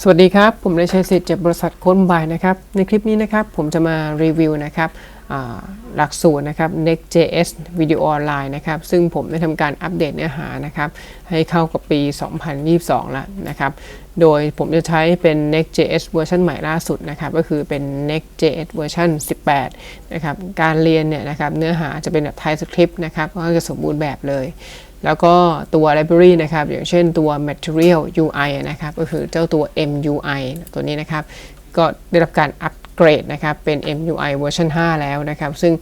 สวัสดีครับ ผมได้ใช้สิทธิ์จากบริษัทโค้ดบายนะครับ ในคลิปนี้นะครับผมจะมารีวิวนะครับหลักสูตรนะครับ Next.js Video Online นะครับ ซึ่งผมได้ทำการอัปเดตเนื้อหานะครับ ให้เข้ากับปี 2022 แล้วนะครับ โดยผมจะใช้เป็น Next.js เวอร์ชันใหม่ล่าสุดนะครับ ก็คือเป็น Next.js เวอร์ชัน18 นะครับ การเรียนเนี่ยนะครับ เนื้อหาจะเป็นแบบ TypeScript นะครับ ก็จะสมบูรณ์แบบเลย แล้วก็ตัว library นะครับ อย่างเช่นตัว material UI นะครับ ก็คือเจ้าตัว MUI ตัวนี้นะครับ ก็ได้รับการอัปเกรดนะครับ เป็น MUI เวอร์ชัน5 แล้วนะครับ ซึ่ง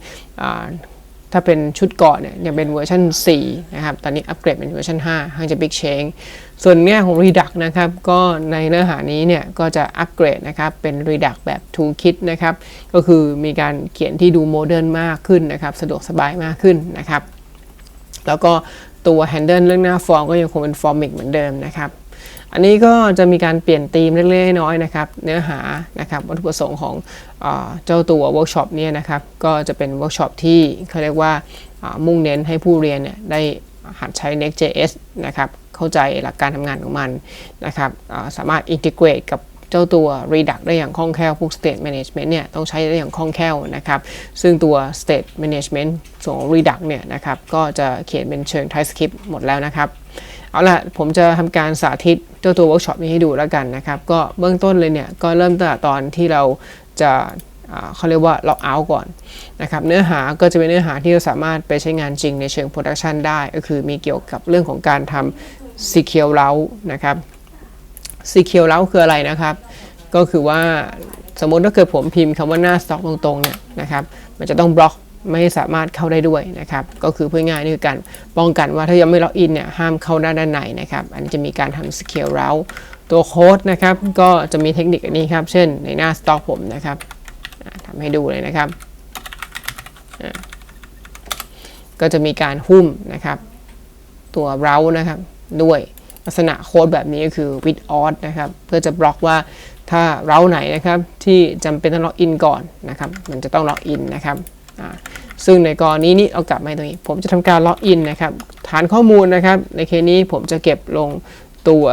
ถ้าเป็นชุดก่อนเนี่ยยังเป็นเวอร์ชัน4 นะครับ ตอนนี้อัปเกรดเป็นเวอร์ชัน5ห้างจะ Big Change ส่วนแง่ของ Redux นะครับ ก็ในเนื้อหานี้เนี่ยก็จะอัปเกรดนะครับ เป็น Redux แบบ Toolkit นะครับ ก็คือมีการเขียนที่ดูโมเดิร์นมากขึ้นนะครับ สะดวกสบายมากขึ้นนะครับ แล้วก็ ตัว handle เรื่องหน้าฟอร์มก็ยังคงเป็นฟอร์มิกเหมือนเดิมนะครับ อันนี้ก็จะมีการเปลี่ยนธีมเล็กๆน้อยๆนะครับ เนื้อหานะครับวัตถุประสงค์ของเจ้าตัวเวิร์กช็อปเนี่ยนะครับ ก็จะเป็นเวิร์กช็อปที่เขาเรียกว่ามุ่งเน้นให้ผู้เรียนเนี่ยได้หัดใช้ Next.js นะครับ เข้าใจหลักการทำงานของมันนะครับ สามารถอินทิเกรตกับ เจ้าตัว Redux ได้อย่างคล่องแคล่วพวก State Management เนี่ยต้องใช้ได้อย่างคล่องแคล่วนะครับ ซึ่งตัว State Management ส่วนของ Redux เนี่ยนะครับก็จะเขียนเป็นเชิง TypeScript หมดแล้วนะครับ เอาละผมจะทำการสาธิตเจ้าตัวเวิร์กช็อปนี้ให้ดูแล้วกันนะครับ ก็เบื้องต้นเลยเนี่ยก็เริ่มตั้งแต่ตอนที่เราจะเขาเรียกว่าล็อกเอาท์ก่อนนะครับเนื้อหาก็จะเป็นเนื้อหาที่เราสามารถไปใช้งานจริงในเชิงโปรดักชันได้ ก็คือมีเกี่ยวกับเรื่องของการทำ secure route นะครับ s e c u r e l o u คืออะไรนะครับ ก็คือว่าสมมติถ้าเกิดผมพิมพ์คำว่าหน้าสต็อกตรงๆเนี่ยนะครับมันจะต้องบล็อกไม่สามารถเข้าได้ด้วยนะครับ ก็คือเพื่อง่ายนี่คือการป้องกันว่าถ้ายังไม่ล็อกอินเนี่ยห้ามเข้าด้านด้านในนะครับ อันนี้จะมีการทำ secure route ตัวโค้ดนะครับก็จะมีเทคนิคอันนี้ครับ เช่นในหน้าสต็อกผมนะครับอ่าทำให้ดูเลยนะครับ ก็จะมีการหุ้มนะครับ ตัว route นะครับด้วย ลักษณะโค้ดแบบนี้ก็คือ with auth นะครับ เพื่อจะบล็อกว่าถ้า route ไหนนะครับ ที่จำเป็นต้องล็อกอินก่อนนะครับ มันจะต้องล็อกอินนะครับซึ่งในกรณีนี้เอากลับมาตรงนี้ ผมจะทำการล็อกอินนะครับ ฐานข้อมูลนะครับ ในเคสนี้ผมจะเก็บลงตัว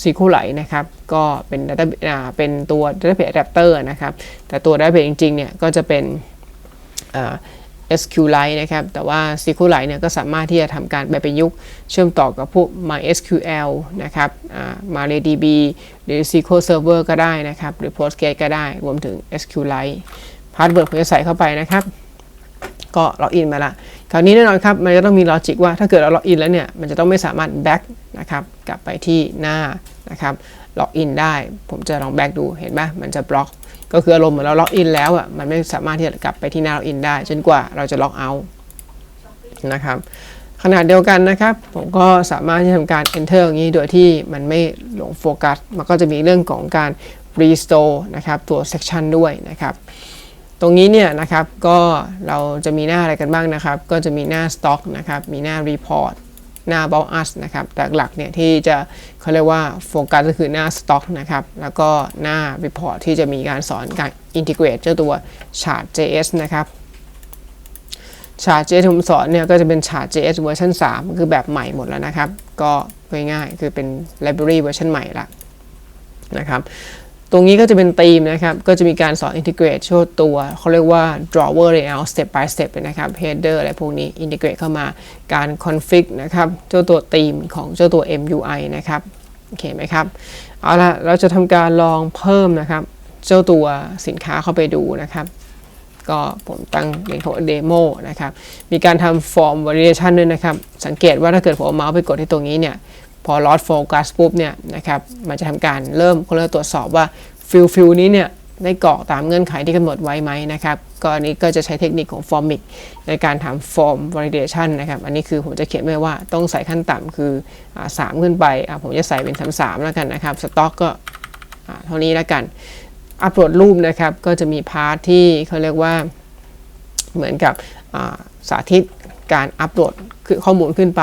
SQLite นะครับ ก็เป็น data อ่าเป็นตัว database adapter นะครับ แต่ตัว database จริงๆ เนี่ย ก็จะเป็น SQLite นะครับ แต่ว่า SQLite เนี่ยก็สามารถที่จะทำการไปประยุกต์เชื่อมต่อกับพวก MySQL นะครับอา MariaDB หรือ SQL Server ก็ได้นะครับ หรือ Postgres ก็ได้ รวมถึง SQLite พาสเวิร์ดผมจะใส่เข้าไปนะครับ ก็ล็อกอินมาละคราวนี้แน่นอนครับ มันจะต้องมีลอจิกว่าถ้าเกิดเราล็อกอินแล้วเนี่ย มันจะต้องไม่สามารถแบ็กนะครับ กลับไปที่หน้านะครับ ล็อกอินได้ ผมจะลองแบ็กดูเห็นไหมมันจะบล็อก ก็คืออารมณ์เหมือนเราล็อกอินแล้วอะมันไม่สามารถที่จะกลับไปที่หน้าล็อกอินได้จนกว่าเราจะล็อกเอาท์นะครับขนาดเดียวกันนะครับ ผมก็สามารถที่ทำการ enter อย่างนี้โดยที่มันไม่หลงโฟกัส มันก็จะมีเรื่องของการ restore นะครับ ตัว section ด้วยนะครับ ตรงนี้เนี่ยนะครับ ก็เราจะมีหน้าอะไรกันบ้างนะครับ ก็จะมีหน้า stock นะครับ มีหน้า report หน้า about us นะครับ แต่หลักเนี่ยที่จะเขาเรียกว่าโฟกัสก็คือหน้า stock นะครับ แล้วก็หน้า report ที่จะมีการสอนการ integrate เจ้าตัว chart JS นะครับ chart JS ที่ผมสอนเนี่ยก็จะเป็น chart JS เวอร์ชัน3 คือแบบใหม่หมดแล้วนะครับ ก็ง่ายๆคือเป็น library เวอร์ชันใหม่ละนะครับ ตรงนี้ก็จะเป็นธีมนะครับ ก็จะมีการสอน integrate ช่วตัว เขาเรียกว่า drawer layout step by step นะครับ header อะไรพวกนี้ integrate เข้ามาการ config นะครับ เจ้าตัวธีมของเจ้าตัว MUI นะครับ โอเคไหมครับ เอาละเราจะทำการลองเพิ่มนะครับ เจ้าตัวสินค้าเข้าไปดูนะครับ ก็ผมตั้งเป็นของ demo นะครับ มีการทำ form validation ด้วยนะครับ สังเกตว่าถ้าเกิดผมเอาเมาส์ไปกดที่ตรงนี้เนี่ยพอ lost focus ปุ๊บเนี่ยนะครับ มันจะทำการเริ่มเขาเริ่มตรวจสอบว่า ฟิลฟิลนี้เนี่ยได้กรอกตามเงื่อนไขที่กำหนดไว้ไหมนะครับก็อันนี้ก็จะใช้เทคนิคของ Formic ในการทำ form validation นะครับ อันนี้คือผมจะเขียนไว้ว่าต้องใส่ขั้นต่ำคืออา3ขึ้นไป ผมจะใส่เป็น33แล้วกันนะครับ สต็อกก็เท่านี้แล้วกัน อัปโหลดรูปนะครับ ก็จะมีพาร์ทที่เขาเรียกว่าเหมือนกับสาธิต การอัปโหลดข้อมูลขึ้นไป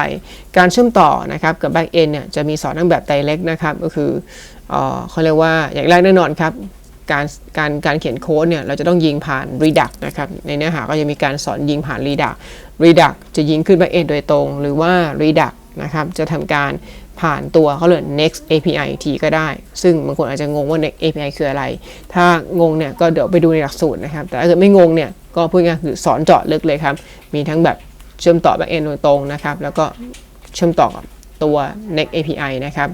การเชื่อมต่อนะครับกับ Back End เนี่ยจะมีสอนทั้งแบบ Direct นะครับก็คือเขาเรียกว่าอย่างแรกแน่นอนครับการการการเขียนโค้ดเนี่ยเราจะต้องยิงผ่าน Redux นะครับในเนื้อหาก็จะมีการสอนยิงผ่าน Redux Redux จะยิงขึ้น Back End โดยตรง หรือว่า Redux นะครับจะทำการผ่านตัวเขาเลย next API ทีก็ได้ ซึ่งบางคนอาจจะงงว่า next API คืออะไร ถ้างงเนี่ยก็เดี๋ยวไปดูในหลักสูตรนะครับ แต่ถ้าเกิดไม่งงเนี่ยก็พูดง่ายคือสอนเจาะลึกเลยครับ มีทั้งแบบ เชื่อมต่อ backend โดยตรงนะครับ แล้วก็เชื่อมต่อกับตัว next API นะครับ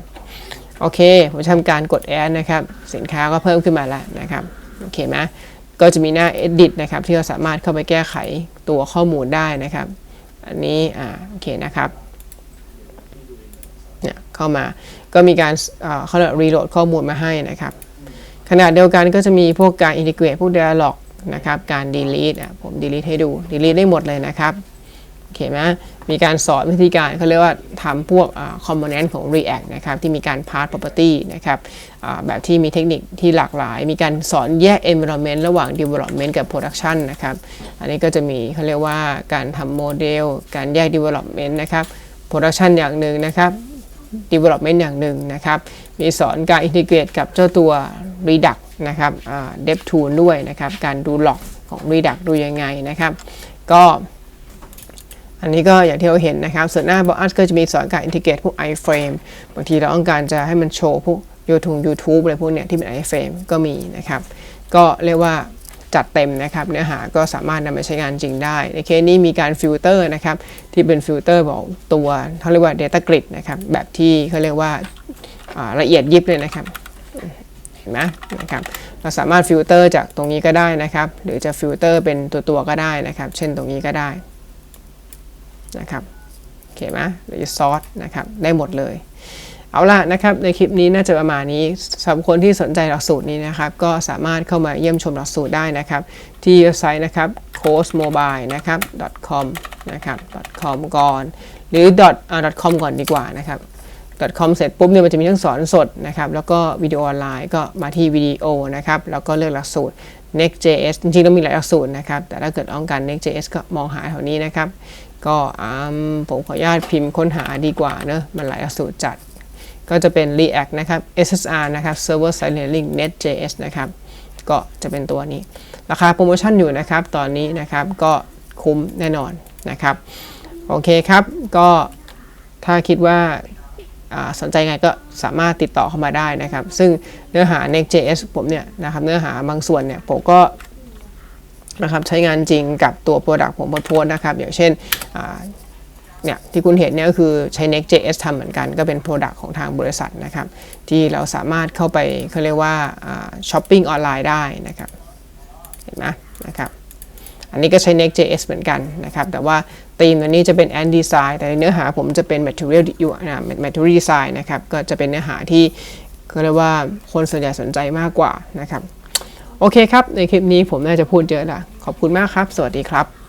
โอเค ผมทำการกด add นะครับ สินค้าก็เพิ่มขึ้นมาแล้วนะครับ โอเคไหมก็จะมีหน้า edit นะครับ ที่เราสามารถเข้าไปแก้ไขตัวข้อมูลได้นะครับ อันนี้ อ่า โอเคนะครับเนี่ยเข้ามา ก็มีการเอ่อเขาเรียกรีโหลดข้อมูลมาให้นะครับ ขณะเดียวกันก็จะมีพวกการอินทิเกรตพวก dialog นะครับ การ delete อะผม delete ให้ดู delete ได้หมดเลยนะครับ โอเคไหมมีการสอนวิธีการเขาเรียกว่าทำพวกคอมโพเนนต์ของ React นะครับที่มีการ path property นะครับแบบที่มีเทคนิคที่หลากหลาย มีการสอนแยก environment ระหว่าง development กับ production นะครับอันนี้ก็จะมีเขาเรียกว่าการทำโมเดล การแยก development นะครับ production อย่างหนึ่งนะครับ development อย่างหนึ่งนะครับ มีสอนการ integrate กับเจ้าตัว Redux นะครับ DevTool ด้วยนะครับ การดู log ของ Redux ดูยังไงนะครับ ก็ อันนี้ก็อย่างที่เราเห็นนะครับ ส่วนหน้า b o s ก็จะมีสอนการ integrate พวก iframe บางทีเราต้องการจะให้มันโชว์พวก YouTube YouTube อะไรพวกเนี้ยที่เป็น iframe ก็มีนะครับ ก็เรียกว่าจัดเต็มนะครับ เนื้อหาก็สามารถนำไปใช้งานจริงได้ ในเคสนี้มีการฟิลเตอร์นะครับ ที่เป็นฟิลเตอร์บอกตัวเขาเรียกว่า Data Grid นะครับ แบบที่เขาเรียกว่าาละเอียดยิบเลยนะครับเห็นไหมนะครับเราสามารถฟิลเตอร์จากตรงนี้ก็ได้นะครับ หรือจะฟิลเตอร์เป็นตัวตัวๆก็ได้นะครับ เช่นตรงนี้ก็ได้ นะครับโอเคไหมหรือซอสนะครับได้หมดเลย เอาละนะครับในคลิปนี้น่าจะประมาณนี้สำหรับคนที่สนใจหลักสูตรนี้นะครับ ก็สามารถเข้ามาเยี่ยมชมหลักสูตรได้นะครับ ที่เว็บไซต์นะครับ coursemobile นะครับ .com นะครับ .com ก่อนหรือ dot อ .com ก่อนดีกว่านะครับ .com เสร็จปุ๊บเนี่ยมันจะมีทั้งสอนสดนะครับแล้วก็วิดีโอออนไลน์ก็มาที่วิดีโอนะครับแล้วก็เลือกหลักสูตร Next.js จริงๆต้องมีหลายหลักสูตรนะครับ แต่ถ้าเกิดต้องการ Next.js ก็มองหาแถวนี้นะครับ ก็ผมขออนุญาตพิมพ์ค้นหาดีกว่าเนอะมันหลายหลักสูตรจัด ก็จะเป็น React นะครับ SSR นะครับ Server Side Rendering next js นะครับ ก็จะเป็นตัวนี้ ราคาโปรโมชั่นอยู่นะครับ ตอนนี้นะครับก็คุ้มแน่นอนนะครับ โอเคครับ ก็ถ้าคิดว่า สนใจไงก็สามารถติดต่อเข้ามาได้นะครับ ซึ่งเนื้อหา Next.js ผมเนี่ยนะครับเนื้อหาบางส่วนเนี่ยผมก็นะครับใช้งานจริงกับตัว Product ผมโพสนะครับ อย่างเช่นเนี่ยที่คุณเห็นเนี่ยก็คือใช้ Next.js ทำเหมือนกันก็เป็น Product ของทางบริษัทนะครับ ที่เราสามารถเข้าไปเขาเรียกว่าช้อปปิ้งออนไลน์ได้นะครับ เห็นไหมนะครับ อันนี้ก็ใช้ Next.js เหมือนกันนะครับ แต่ว่า ธีมอันนี้จะเป็น Ant Design แต่เนื้อหาผมจะเป็น Material อยู่นะ Material Design นะครับ ก็จะเป็นเนื้อหาที่เขาเรียกว่าคนส่วนใหญ่สนใจมากกว่านะครับ โอเคครับ ในคลิปนี้ผมน่าจะพูดเยอะละขอบคุณมากครับ สวัสดีครับ